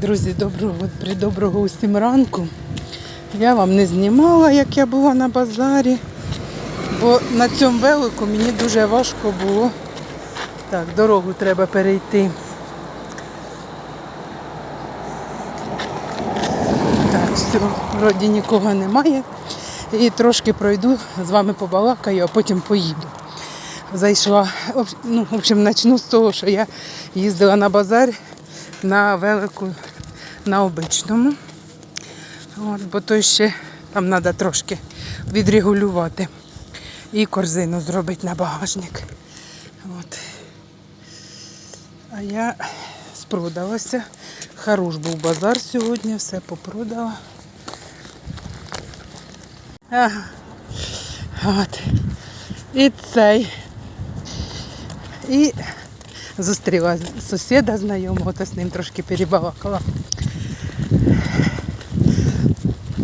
Друзі, доброго, при доброго усім ранку. Я вам не знімала, як я була на базарі, бо на цьому велику мені дуже важко було. Так, дорогу треба перейти. Так, все, вроді нікого немає. І трошки пройду, з вами побалакаю, а потім поїду. Зайшла, ну, в общем, почну з того, що я їздила на базар на велику, на обичному. От, бо то ще там треба трошки відрегулювати. І корзину зробити на багажник. От. А я спродалася. Хорош був базар сьогодні, все попродала. Ага. От. І цей. І зустріла сусіда знайомого, то з ним трошки перебалакала.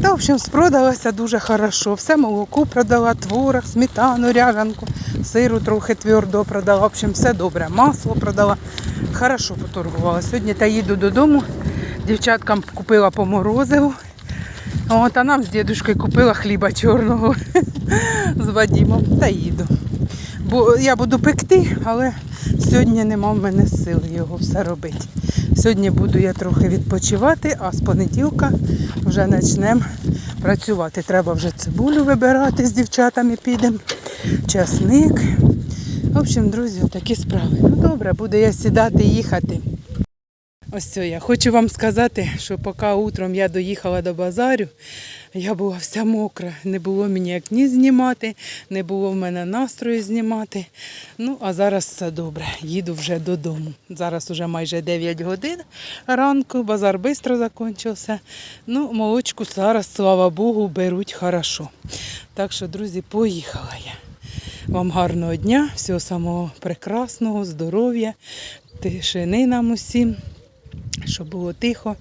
Та, в общем, спродалася дуже хорошо. Все молоко продала, творог, сметану, ряганку, сиру трохи твердо продала. В общем, все добре. Масло продала. Хорошо поторгувала. Сьогодні та їду додому. Дівчаткам купила по морозиву. От, а нам з дідушкою купила хліба чорного з Вадимом та їду. Бо я буду пекти, але сьогодні нема в мене сил його все робити. Сьогодні буду я трохи відпочивати, а з понеділка вже почнемо працювати. Треба вже цибулю вибирати з дівчатами підемо, часник. В общем, друзі, такі справи. Ну добре, буду я сідати і їхати. Ось це я хочу вам сказати, що поки утром я доїхала до базарю, я була вся мокра. Не було мені як ні знімати, не було в мене настрою знімати. Ну, а зараз все добре. Їду вже додому. Зараз вже майже 9 годин ранку, базар швидко закінчився. Ну, молочку зараз, слава Богу, беруть хорошо. Так що, друзі, поїхала я. Вам гарного дня, всього самого прекрасного, здоров'я, тишини нам усім щоб було тихо.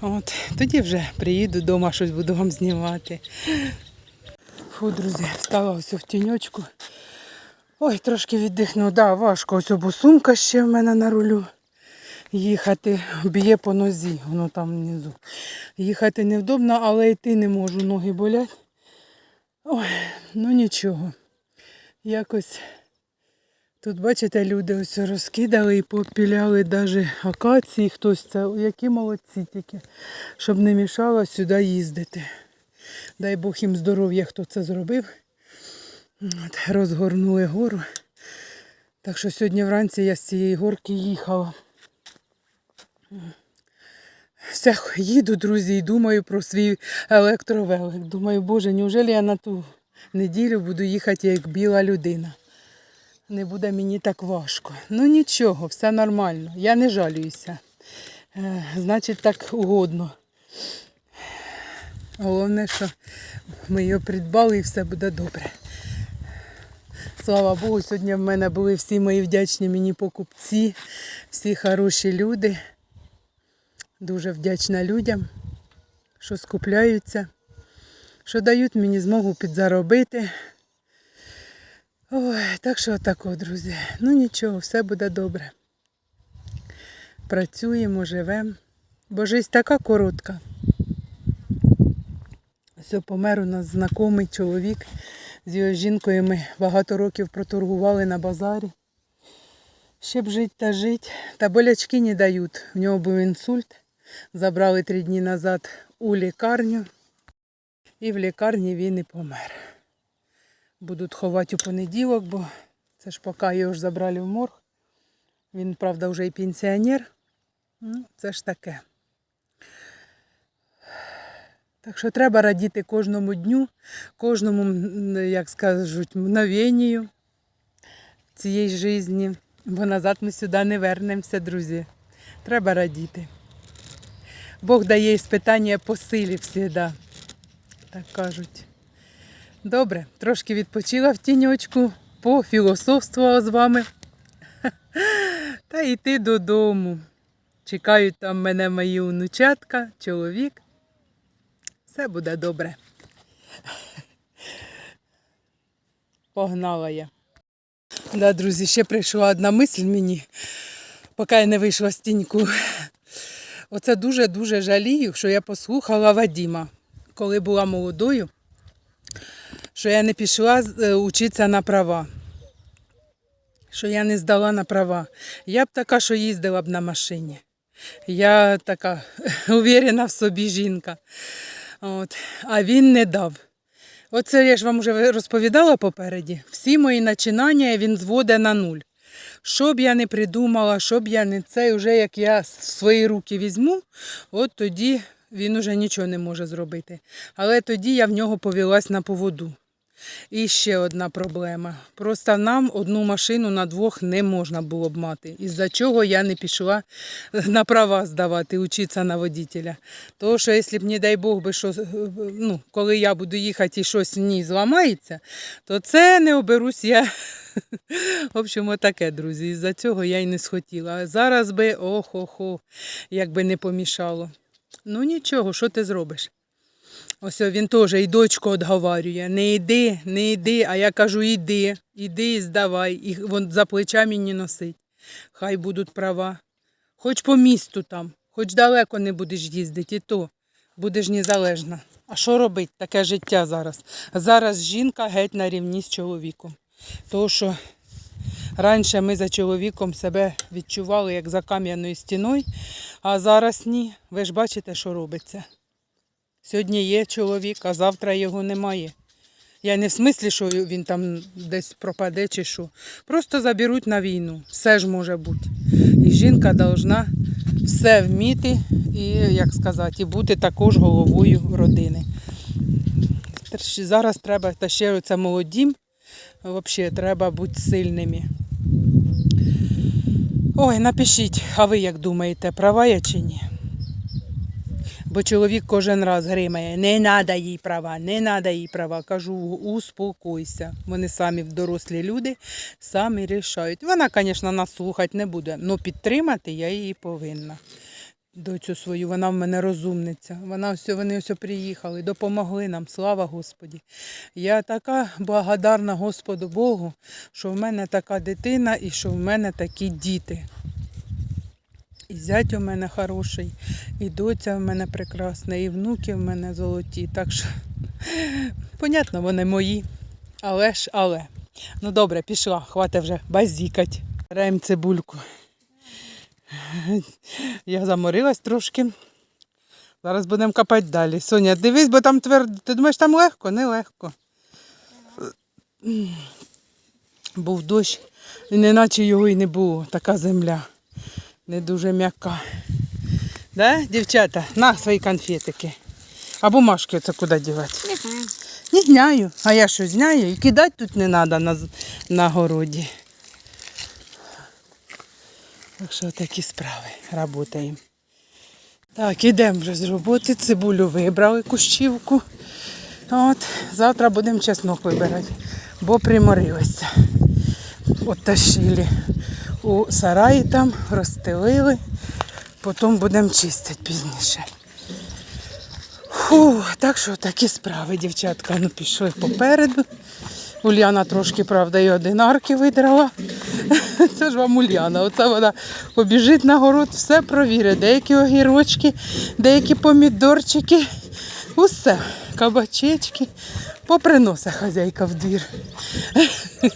От, тоді вже приїду вдома, щось буду вам знімати. Фу, друзі, встала ось в тіньочку. Ой, трошки віддихну. Да, важко, ось бо сумка ще в мене на рулю. Їхати б'є по нозі, воно там внизу. Їхати невдобно, але йти не можу, ноги болять. Ой, ну нічого. Якось Тут, бачите, люди ось розкидали і попіляли навіть акації, хтось це, які молодці тільки, щоб не мішало сюди їздити. Дай Бог їм здоров'я, хто це зробив. От, розгорнули гору. Так що сьогодні вранці я з цієї горки їхала. Все, їду, друзі, і думаю про свій електровелик. Думаю, боже, неужели я на ту неділю буду їхати як біла людина? Не буде мені так важко. Ну нічого, все нормально. Я не жалююся. Е, значить, так угодно. Головне, що ми його придбали і все буде добре. Слава Богу, сьогодні в мене були всі мої вдячні мені покупці, всі хороші люди. Дуже вдячна людям, що скупляються, що дають мені змогу підзаробити. Ой, так що отако, друзі. Ну нічого, все буде добре. Працюємо, живемо. Бо життя така коротка. Все, помер у нас знайомий чоловік. З його жінкою ми багато років проторгували на базарі. Ще б жить та жить. Та болячки не дають. В нього був інсульт. Забрали три дні назад у лікарню. І в лікарні він і помер будуть ховати у понеділок, бо це ж поки його ж забрали в морг. Він, правда, вже і пенсіонер. Ну, це ж таке. Так що треба радіти кожному дню, кожному, як скажуть, мгновенню цієї житті, бо назад ми сюди не вернемося, друзі. Треба радіти. Бог дає іспитання по силі завжди, так кажуть. Добре, трошки відпочила в тіньочку, пофілософствувала з вами. Та йти додому. Чекають там мене мої онучатка, чоловік. Все буде добре. Погнала я. Да, друзі, ще прийшла одна мисль мені, поки я не вийшла з тіньку. Оце дуже-дуже жалію, що я послухала Вадіма, коли була молодою, що я не пішла е, учитися на права. Що я не здала на права. Я б така, що їздила б на машині. Я така уверена в собі жінка. От. А він не дав. Оце я ж вам вже розповідала попереді. Всі мої начинання він зводить на нуль. Що б я не придумала, що б я не це, вже як я свої руки візьму, от тоді він уже нічого не може зробити. Але тоді я в нього повелась на поводу. І ще одна проблема. Просто нам одну машину на двох не можна було б мати. Із-за чого я не пішла на права здавати, учитися на водителя. Тому що, якщо б, не дай Бог, би що, ну, коли я буду їхати і щось в ній зламається, то це не оберусь я. В общем, отаке, друзі. Із-за цього я й не схотіла. Зараз би ох-охо, як би не помішало. Ну нічого, що ти зробиш? Ось він теж і дочку відговарює. Не йди, не йди, а я кажу, іди, іди і здавай. І вон за плечами не носить. Хай будуть права. Хоч по місту там, хоч далеко не будеш їздити, і то будеш незалежна. А що робити? Таке життя зараз. Зараз жінка геть на рівні з чоловіком. Тому що раніше ми за чоловіком себе відчували як за кам'яною стіною, а зараз ні. Ви ж бачите, що робиться. Сьогодні є чоловік, а завтра його немає. Я не в смислі, що він там десь пропаде чи що. Просто заберуть на війну. Все ж може бути. І жінка повинна все вміти і, як сказати, бути також головою родини. Зараз треба, та ще оце молодім, взагалі треба бути сильними. Ой, напишіть, а ви як думаєте, права я чи ні? Бо чоловік кожен раз гримає, не треба їй права, не треба їй права. Кажу, успокойся. Вони самі дорослі люди, самі рішають. Вона, звісно, нас слухати не буде, але підтримати я її повинна. Доцю свою, вона в мене розумниця. Вона все, вони все приїхали, допомогли нам, слава Господі. Я така благодарна Господу Богу, що в мене така дитина і що в мене такі діти. І зять у мене хороший, і доця в мене прекрасна, і внуки в мене золоті. Так що, понятно, вони мої. Але ж, але. Ну добре, пішла, хватить вже базікать. Беремо цибульку. Я заморилась трошки. Зараз будемо копати далі. Соня, дивись, бо там твердо. Ти думаєш, там легко? Не легко. Був дощ, і неначе його і не було, така земля не дуже м'яка. Да, дівчата? На свої конфетики. А бумажки це куди дівати? Не знаю. Не знаю. А я що знаю? І кидати тут не треба на, на городі. Так що такі справи. Работаємо. Так, ідемо вже з роботи. Цибулю вибрали кущівку. От, завтра будемо чеснок вибирати, бо приморилися. Оттащили у сараї там, розстелили, потім будемо чистити пізніше. Фу, так що такі справи, дівчатка, ну пішли попереду. Ульяна трошки, правда, і одинарки видрала. Це ж вам Ульяна. Оце вона побіжить на город, все провірить. Деякі огірочки, деякі помідорчики. Усе, кабачечки. Поприносить хазяйка в двір.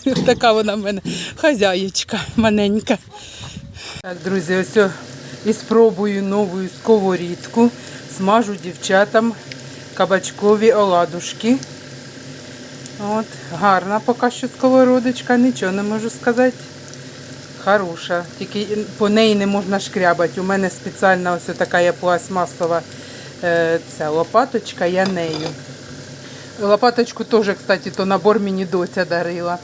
Така вона в мене хазяєчка маленька. Так, друзі, ось і спробую нову сковорідку. Смажу дівчатам кабачкові оладушки. От, гарна поки що сковородочка, нічого не можу сказати. Хороша, тільки по неї не можна шкрябати. У мене спеціальна ось така є пластмасова е, ця лопаточка, я нею. Лопаточку теж, кстати, то набор мені доця дарила.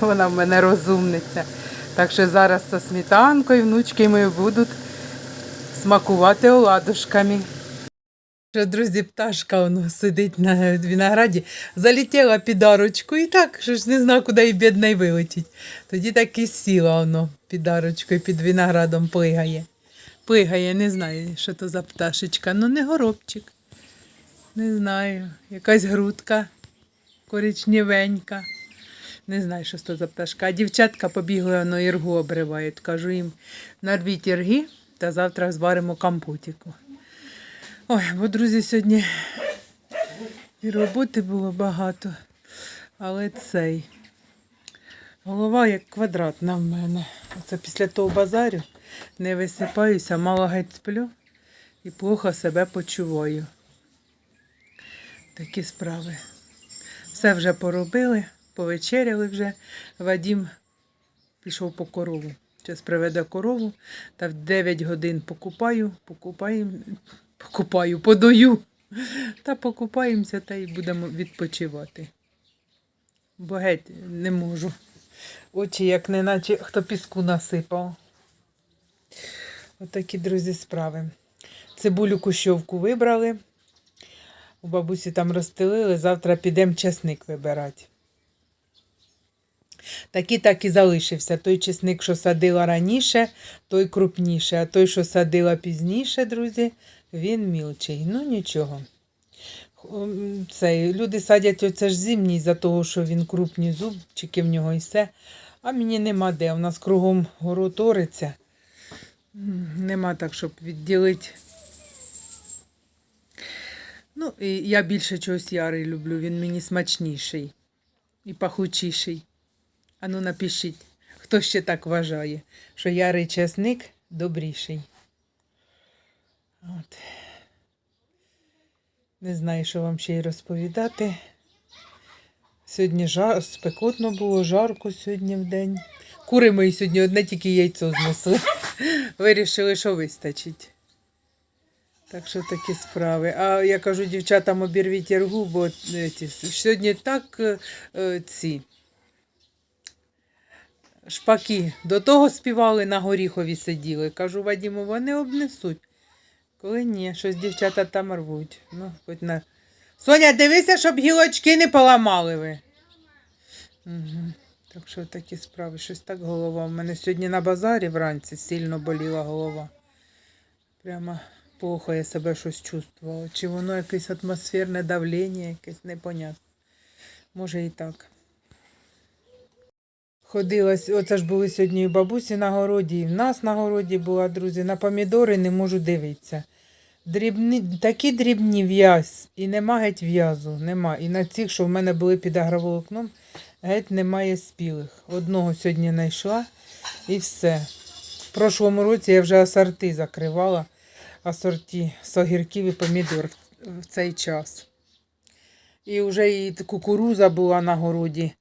Вона в мене розумниця. Так що зараз зі сметанкою внучки мої будуть смакувати оладушками. Що, друзі, пташка воно сидить на винограді, залетіла під арочку і так, що ж не знаю, куди їй бідна й вилетіть. Тоді так і сіла воно під арочкою, під виноградом плигає. Плигає, не знаю, що то за пташечка. Ну не горобчик. Не знаю, якась грудка коричневенька. Не знаю, що це за пташка. А дівчатка побігли, воно іргу обривають. Кажу їм, нарвіть ірги, та завтра зваримо компотіку. Ой, бо, друзі, сьогодні і роботи було багато, але цей. Голова як квадратна в мене. Оце після того базарю не висипаюся, мало геть сплю і плохо себе почуваю. Такі справи. Все вже поробили, повечеряли вже. Вадім пішов по корову. Зараз приведе корову та в 9 годин покупаю, покупаємо, покупаю, подаю. Та покупаємося та й будемо відпочивати. Бо геть не можу. Очі, як неначе хто піску насипав. Отакі, друзі, справи. Цибулю кущовку вибрали. У бабусі там розстелили, завтра підемо чесник вибирати. Такий так і залишився. Той чесник, що садила раніше, той крупніше, а той, що садила пізніше, друзі, він мілчий. Ну нічого. М, Цей, люди садять оце ж зимній за того, що він крупні зубчики в нього і все. А мені нема де. У нас кругом город ориться. Нема так, щоб відділити. Ну, і я більше чогось ярий люблю, він мені смачніший і пахучіший. Ану напишіть, хто ще так вважає, що ярий чесник добріший. От. Не знаю, що вам ще й розповідати. Сьогодні жар... спекотно було, жарко сьогодні в день. Кури мої сьогодні одне тільки яйцо знесли. Вирішили, що вистачить. Так що такі справи. А я кажу дівчатам обірвіть яргу, бо е, сьогодні так е, е, ці шпаки до того співали, на горіхові сиділи. Кажу, Вадіму, вони обнесуть. Коли ні, щось дівчата там рвуть. Ну, хоч на... Соня, дивися, щоб гілочки не поламали ви. Угу. Так що такі справи. Щось так голова. У мене сьогодні на базарі вранці сильно боліла голова. Прямо плохо я себе щось чувствувала. Чи воно якесь атмосферне давлення, якесь непонятне. Може і так. Ходила, оце ж були сьогодні і бабусі на городі, і в нас на городі була, друзі. На помідори не можу дивитися. Дрібні, такі дрібні в'яз, і нема геть в'язу, нема. І на цих, що в мене були під агроволокном, геть немає спілих. Одного сьогодні знайшла і все. В прошлому році я вже асорти закривала, асорті з і помідор в цей час. І вже і кукуруза була на городі.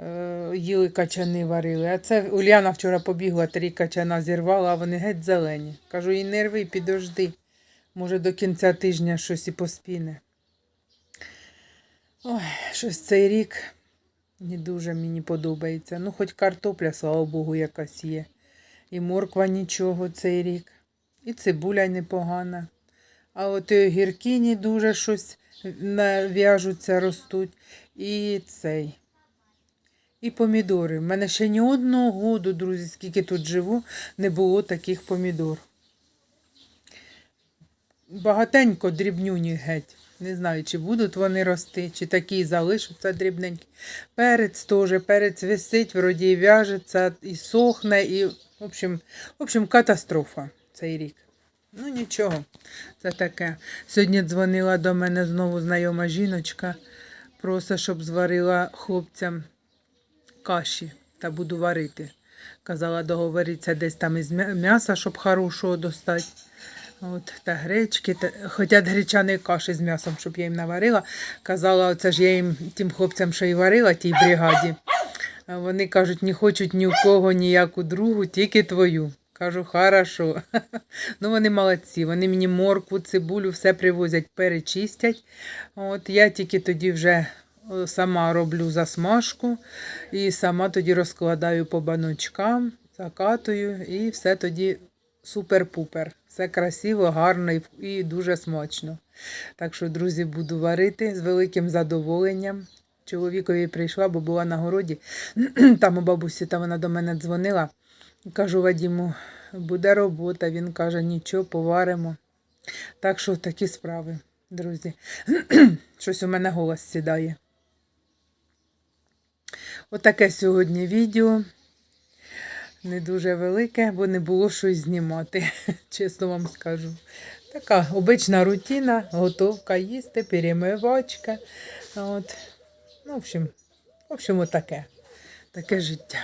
Е, їли качани варили. А це Уляна вчора побігла, три качана зірвала, а вони геть зелені. Кажу, і не рви, підожди. Може, до кінця тижня щось і поспіне. Ой, щось цей рік не дуже мені подобається. Ну, хоч картопля, слава Богу, якась є. І морква нічого цей рік. І цибуля непогана. А от і огірки не дуже щось нав'яжуться, ростуть. І цей. І помідори. У мене ще ні одного году, друзі, скільки тут живу, не було таких помідор. Багатенько дрібнюні геть. Не знаю, чи будуть вони рости, чи такі залишаться дрібненькі. Перець теж, перець висить, вроді і в'яжеться, і сохне, і, в общем, в общем, катастрофа цей рік. Ну нічого, це таке. Сьогодні дзвонила до мене знову знайома жіночка, просить, щоб зварила хлопцям каші та буду варити. Казала, договоритися десь там із м'яса, щоб хорошого достати. От, та гречки, та, хотять гречаної каші з м'ясом, щоб я їм наварила. Казала, оце ж я їм тим хлопцям, що і варила, тій бригаді. Вони кажуть, не хочуть ні у кого ніяку другу, тільки твою. Кажу, хорошо. Ну, вони молодці. Вони мені моркву, цибулю, все привозять, перечистять. От я тільки тоді вже сама роблю засмажку і сама тоді розкладаю по баночкам, закатую, і все тоді супер-пупер. Все красиво, гарно і, дуже смачно. Так що, друзі, буду варити з великим задоволенням. Чоловікові прийшла, бо була на городі. Там у бабусі, там вона до мене дзвонила. Кажу Вадіму, буде робота. Він каже, нічого, поваримо. Так що такі справи, друзі. Щось у мене голос сідає. Отаке сьогодні відео. не дуже велике, бо не було щось знімати, чесно вам скажу. Така обична рутина, готовка їсти, перемивачка. От. Ну, в общем, в общем, отаке. Таке життя.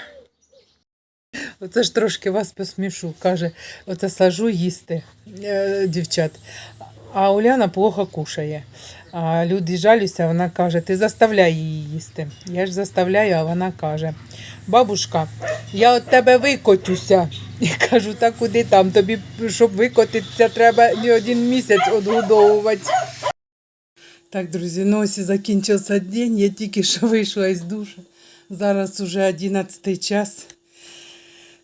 Оце ж трошки вас посмішу. Каже, оце сажу їсти, е, дівчат. А Уляна плохо кушає. А люди жалюся, вона каже, ти заставляй її їсти. Я ж заставляю, а вона каже: бабушка, я від тебе викотюся. І кажу, та куди там? Тобі, щоб викотитися, треба не один місяць одгодовувати. Так, друзі, ну ось і закінчився день. Я тільки що вийшла із душу. Зараз уже 11 час.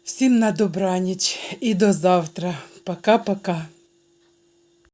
Всім на добраніч і до завтра. Пока-пока.